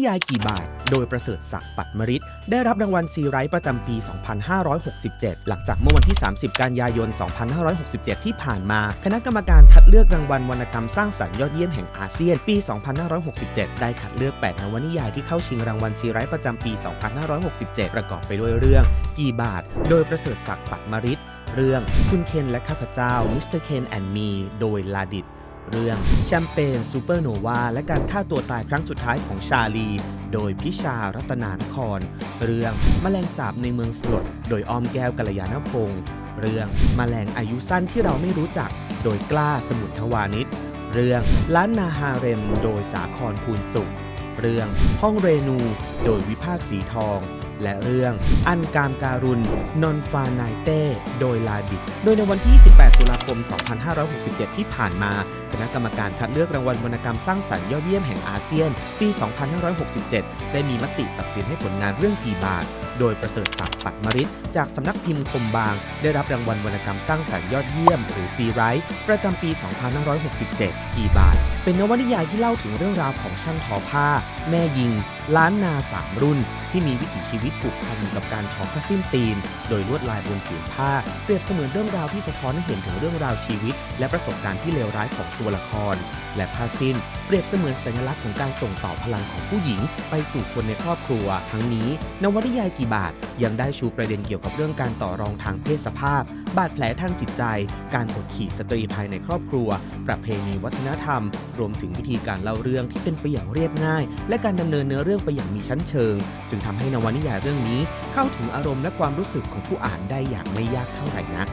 นิยายกี่บาท โดยประเสริฐศักดิ์ปัตมริตได้รับรางวัลซีไรต์ประจำปี 2567 หลังจากเมื่อวันที่ 30 กันยายน 2567 ที่ผ่านมา คณะกรรมการคัดเลือกรางวัลวรรณกรรมสร้างสรรค์ยอดเยี่ยมแห่งอาเซียน ปี 2567 ได้คัดเลือก 8 นวนิยายที่เข้าชิงรางวัลซีไรต์ประจำปี 2567 ประกอบไปด้วยเรื่อง กี่บาท โดยประเสริฐศักดิ์ปัตมริตเรื่องคุณเคนและข้าพเจ้ามิสเตอร์เคนแอนด์มีโดยลาดิต เรื่องแชมเปญซูเปอร์โนวาและการฆ่าตัวตายครั้งสุดท้ายของชาลี โดยพิชารัตนานคร เรื่องแมลงสาบในเมืองสลดโดยออมแก้วกัลยาณพงศ์เรื่องแมลงอายุสั้นที่เราไม่รู้จัก โดยกล้าสมุทรทวานิชเรื่องล้านนาฮาเร็ม โดยสาครภูลสุข เรื่องห้องเรนู โดยวิภาคสีทอง และเรื่องอันกามการุณนอนฟานายเต้ โดยลาดิโดยในวันที่ 18 ตุลาคม 2567 ที่ผ่านมา คณะกรรมการคัดเลือกรางวัลวรรณกรรมสร้างสรรค์ยอดเยี่ยมแห่งอาเซียน ปี 2567 ได้มีมติตัดสินให้ผลงานเรื่องกี่บาท โดยประเสริฐศักดิ์ปัตมริตจากสำนักพิมพ์คมบาง ได้รับรางวัลวรรณกรรมสร้างสรรค์ยอดเยี่ยม หรือซีไรท์ประจำปี 2567 กี่บาท เป็นนวนิยายที่เล่าถึงเรื่องราวของช่างทอผ้า แม่ยิง ล้านนาสามรุ่นที่มีวิถีชีวิตผูกพันอยู่กับการทอผ้าสิ้นตีน โดยลวดลายบนผืนผ้า เปรียบเสมือนเรื่องราวที่สะท้อนให้เห็นถึงเรื่องราวชีวิต และประสบการณ์ที่เลวร้ายของตัวละคร และผ้าสิ้น เปรียบเสมือนสัญลักษณ์ของการส่งต่อพลังของผู้หญิง ไปสู่คนในครอบครัว ทั้งนี้นวนิยายกี่บาทยังได้ชูประเด็นเกี่ยวกับเรื่องการต่อรองทางเพศสภาพ บาดแผลทางจิตใจ การกดขี่สตรีภายในครอบครัว ประเพณีวัฒนธรรม รวมถึงวิธีการเล่าเรื่องที่เป็นไปอย่างเรียบง่าย และการดำเนินเนื้อเรื่องไปอย่างมีชั้นเชิง จึงทำให้นวนิยายเรื่องนี้ เข้าถึงอารมณ์และความรู้สึกของผู้อ่านได้อย่างไม่ยากเท่าไหร่นัก